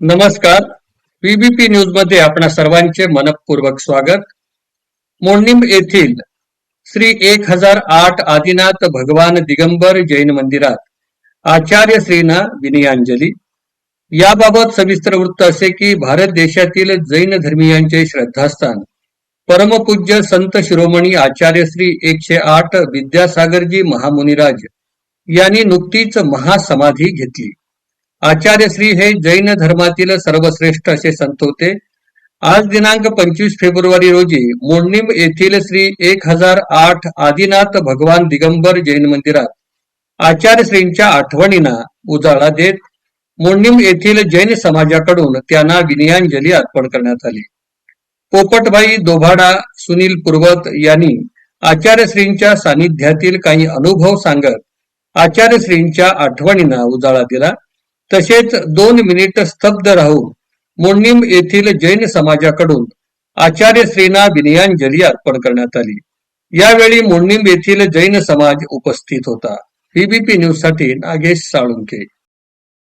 नमस्कार. पीबीपी न्यूजमध्ये आपणा सर्वांचे मनपूर्वक स्वागत. मोर्निम येथील श्री एक हजार आठ आदिनाथ भगवान दिगंबर जैन मंदिरात आचार्य श्रीना विनयांजली याबाबत सविस्तर वृत्त असे की भारत देशातील जैन धर्मीयांचे श्रद्धास्थान परमपूज्य संत शिरोमणी आचार्य श्री एकशे आठ विद्यासागरजी महामुनिराज यांनी नुकतीच महासमाधी घेतली. आचार्य श्री हे जैन धर्मातील सर्वश्रेष्ठ असे संत होते. आज दिनांक पंचवीस फेब्रुवारी रोजी मोडणीम येथील श्री एक हजार आठ आदिनाथ भगवान दिगंबर जैन मंदिरात आचार्य श्रींच्या आठवणींना उजाळा देत मोडणीम येथील जैन समाजाकडून त्यांना विनयांजली अर्पण करण्यात आली. पोपटभाई दोभाडा सुनील पूर्वत यांनी आचार्य श्रींच्या सानिध्यातील काही अनुभव सांगत आचार्य श्रींच्या आठवणींना उजाळा दिला. तसेच दोन मिनिट स्तब्ध राहून मुंडिम येथील जैन समाजाकडून आचार्य श्रीना विनयांजली अर्पण करण्यात आली. यावेळी मुंडिम येथील जैन समाज उपस्थित होता. पीबीपी न्यूजसाठी नागेश साळुंके